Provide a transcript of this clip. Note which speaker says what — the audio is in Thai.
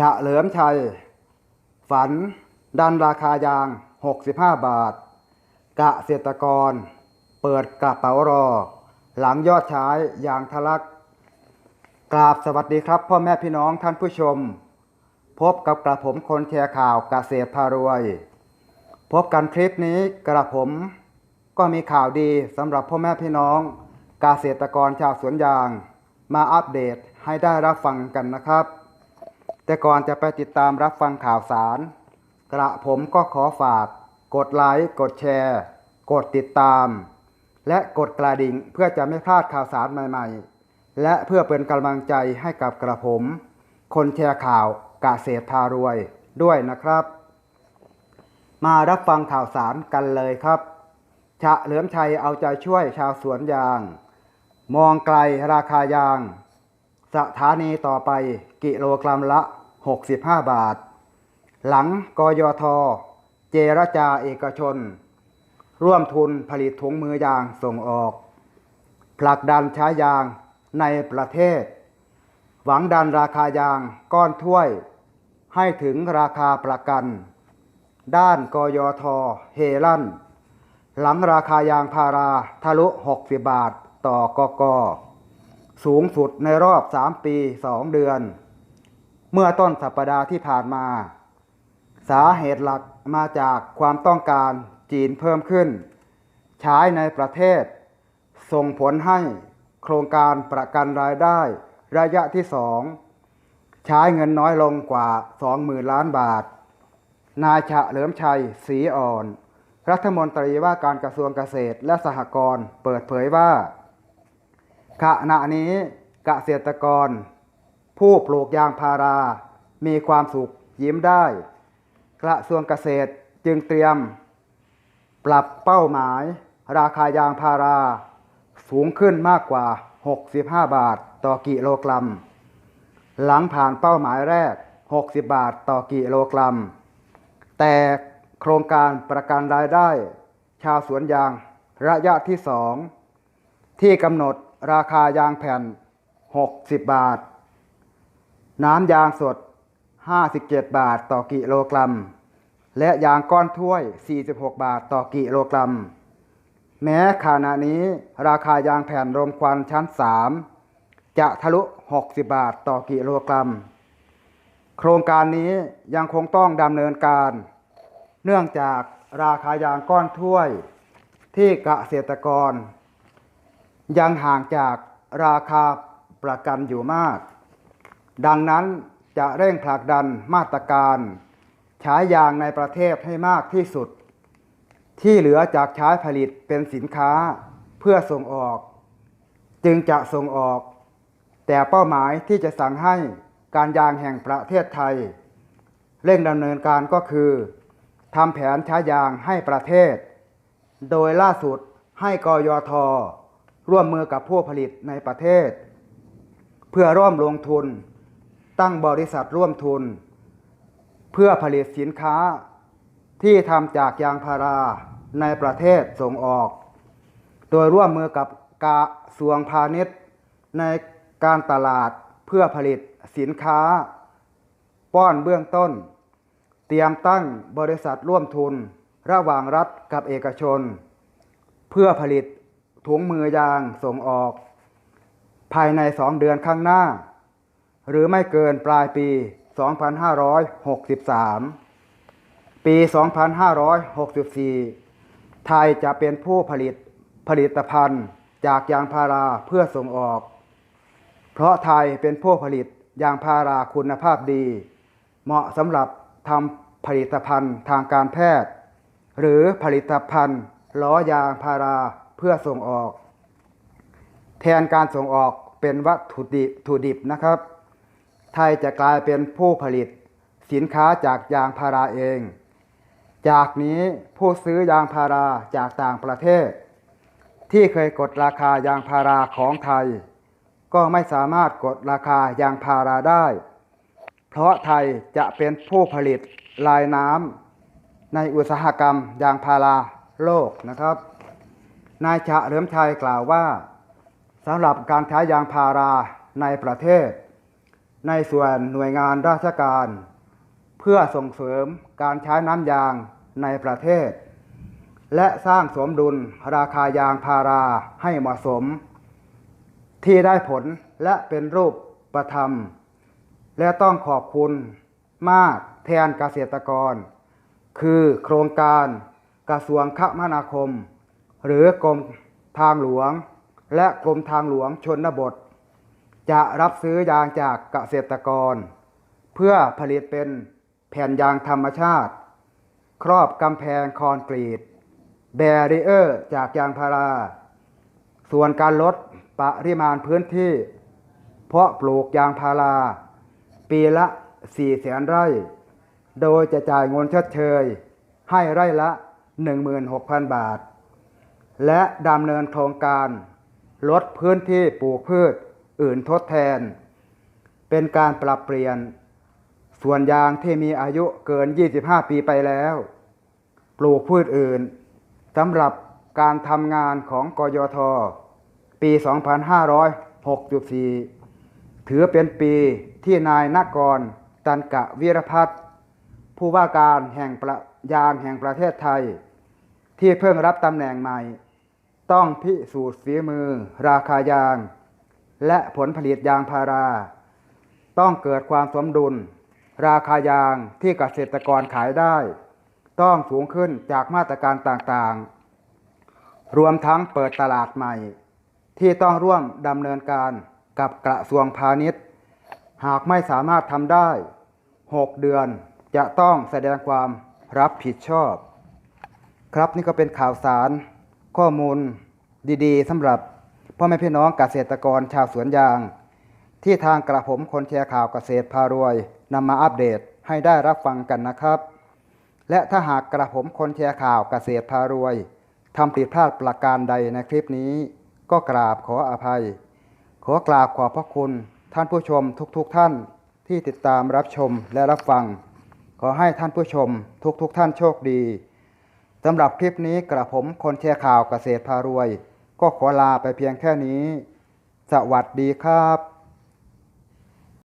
Speaker 1: ฉะเหลิมชัย ฝัน ดันราคายาง 65 บาท กะเศรษฐกร เปิดกระเป๋ารอ หลังยอดใช้ยางทะลัก กราบสวัสดีครับพ่อแม่พี่น้องท่านผู้ชม พบกับกระผมคนแชร์ข่าวกเกษตรพารวย พบกันคลิปนี้กระผม ก็มีข่าวดีสำหรับพ่อแม่พี่น้องเกษตรกรชาวสวนยาง มาอัปเดตให้ได้รับฟังกันนะครับ แต่ก่อนจะไปติดตามรับฟังข่าวสาร กระผมก็ขอฝาก กดไลค์กดแชร์ กดติดตาม และกดกระดิ่งเพื่อจะไม่พลาดข่าวสารใหม่ ๆ และเพื่อเป็นกำลังใจให้กับกระผม คนแชร์ข่าวกาเษพารวยด้วยนะครับ มารับฟังข่าวสารกันเลยครับชะเหลือมชัยเอาใจช่วยชาวสวนยาง มองไกลราคายาง สถานีต่อไปกิโลกรัมละ 65 บาท หลังกยท เจรจาเอกชน ร่วมทุนผลิตถุงมือยางส่งออก ผลักดันใช้ยางในประเทศ หวังดันราคายางก้อนถ้วย ให้ถึงราคาประกัน ด้านกยท เฮลั่น หลังราคายางพาราทะลุ 60 บาทต่อกกสูงสุดในรอบ 3 ปี 2 เดือน เมื่อต้นสัปดาห์ที่ผ่านมา สาเหตุหลักมาจากความต้องการจีนเพิ่มขึ้น ใช้ในประเทศ ส่งผลให้โครงการประกันรายได้ระยะที่สองใช้เงินน้อยลงกว่า 20,000 ล้านบาท นายฉะเหลิมชัยศรีอ่อน รัฐมนตรีว่าการกระทรวงเกษตรและสหกรณ์เปิดเผยว่า ขณะนี้เกษตรกร ผู้ปลูกยางพารา มีความสุขยิ้มได้ กระทรวงเกษตรจึงเตรียม ปรับเป้าหมาย ราคายางพารา สูงขึ้นมากกว่า 65 บาทต่อกิโลกรัม หลังผ่านเป้าหมายแรก 60 บาทต่อกิโลกรัม แต่โครงการประกันรายได้ ชาวสวนยางระยะที่สองที่กำหนดราคายางแผ่น 60 บาท น้ำยางสด 57 บาทต่อกิโลกรัม และยางก้อนถ้วย 46 บาทต่อกิโลกรัม แม้ขณะนี้ราคายางแผ่นรมควันชั้น 3 จะทะลุ 60 บาทต่อกิโลกรัม โครงการนี้ยังคงต้องดำเนินการ เนื่องจากราคายางก้อนถ้วย ที่เกษตรกร ยังห่างจากราคาประกันอยู่มาก ดังนั้นจะเร่งผลักดันมาตรการ ใช้ยางในประเทศให้มากที่สุด ที่เหลือจากใช้ผลิตเป็นสินค้าเพื่อส่งออก จึงจะส่งออก แต่เป้าหมายที่จะสั่งให้การยางแห่งประเทศไทย เร่งดำเนินการก็คือทำแผนใช้ยางให้ประเทศ โดยล่าสุดให้กยทร่วมมือกับผู้ผลิตในประเทศ เพื่อร่วมลงทุน ตั้งบริษัทร่วมทุน เพื่อผลิตสินค้าที่ทำจากยางพาราในประเทศส่งออก โดยร่วมมือกับกระทรวงพาณิชย์ ในการตลาดเพื่อผลิตสินค้า ป้อนเบื้องต้น เตรียมตั้งบริษัทร่วมทุน ระหว่างรัฐกับเอกชน เพื่อผลิตถุงมือยางส่งออก ภายในสองเดือนข้างหน้า หรือไม่เกินปลายปี 2563 ปี 2564 ไทยจะเป็นผู้ผลิตผลิตภัณฑ์จากยางพาราเพื่อส่งออก เพราะไทยเป็นผู้ผลิตยางพาราคุณภาพดี เหมาะสำหรับทำผลิตภัณฑ์ทางการแพทย์ หรือผลิตภัณฑ์ล้อยางพาราเพื่อส่งออก แทนการส่งออกเป็นวัตถุดิบถุดิบนะครับ ไทยจะกลายเป็นผู้ผลิต สินค้าจากยางพาราเอง จากนี้ผู้ซื้อยางพาราจากต่างประเทศ ที่เคยกดราคายางพาราของไทย ก็ไม่สามารถกดราคายางพาราได้ เพราะไทยจะเป็นผู้ผลิตลายน้ำในอุตสาหกรรมยางพาราโลกนะครับ นายฉะเหลิมชัยกล่าวว่าสำหรับการใช้ยางพาราในประเทศ ในส่วนหน่วยงานราชการ เพื่อส่งเสริมการใช้น้ำยางในประเทศ และสร้างสมดุลราคายางพาราให้เหมาะสม ที่ได้ผลและเป็นรูปประธรรม และต้องขอบคุณมากแทนเกษตรกร คือโครงการกระทรวงคมนาคม หรือกรมทางหลวง และกรมทางหลวงชนบท จะรับซื้อยางจากเกษตรกร เพื่อผลิตเป็นแผ่นยางธรรมชาติ ครอบกำแพงคอนกรีต แบรีเออร์จากยางพารา ส่วนการลดปริมาณพื้นที่ เพาะปลูกยางพารา ปีละ4แสนไร่ โดยจะจ่ายเงินชดเชย ให้ไร่ละ 16,000 บาท และดำเนินโครงการ ลดพื้นที่ปลูกพืช อื่นทดแทน เป็นการปรับเปลี่ยน ส่วนยางที่มีอายุเกิน 25 ปีไปแล้ว ปลูกพืชอื่นสำหรับการทำงานของกยท ปี 2564 ถือเป็นปีที่นายนกรตันกะวีรพัฒน์ผู้ว่าการแห่งประยางแห่งประเทศไทย ที่เพิ่งรับตำแหน่งใหม่ ต้องพิสูจน์ฝีมือราคายาง และผลผลิตยางพารา ต้องเกิดความสมดุล ราคายางที่เกษตรกรขายได้ ต้องสูงขึ้นจากมาตรการต่างๆ รวมทั้งเปิดตลาดใหม่ ที่ต้องร่วมดำเนินการกับกระทรวงพาณิชย์ หากไม่สามารถทำได้ 6 เดือนจะต้องแสดงความรับผิดชอบ ครับนี่ก็เป็นข่าวสารข้อมูลดีๆสำหรับ พ่อแม่พี่น้องเกษตรกรชาวสวนยาง ที่ทางกระผมคนแชร์ข่าวเกษตรพารวยนำมาอัปเดตให้ได้รับฟังกันนะครับ และถ้าหากกระผมคนแชร์ข่าวเกษตรพารวยทำผิดพลาดประการใดในคลิปนี้ ก็กราบขออภัย ขอกราบขอบพระคุณท่านผู้ชมทุกๆทท่านที่ติดตามรับชมและรับฟัง ขอให้ท่านผู้ชมทุกๆทท่านโชคดีสำหรับคลิปนี้กระผมคนแชร์ข่าวเกษตรพารวย ก็ขอลาไปเพียงแค่นี้ สวัสดีครับ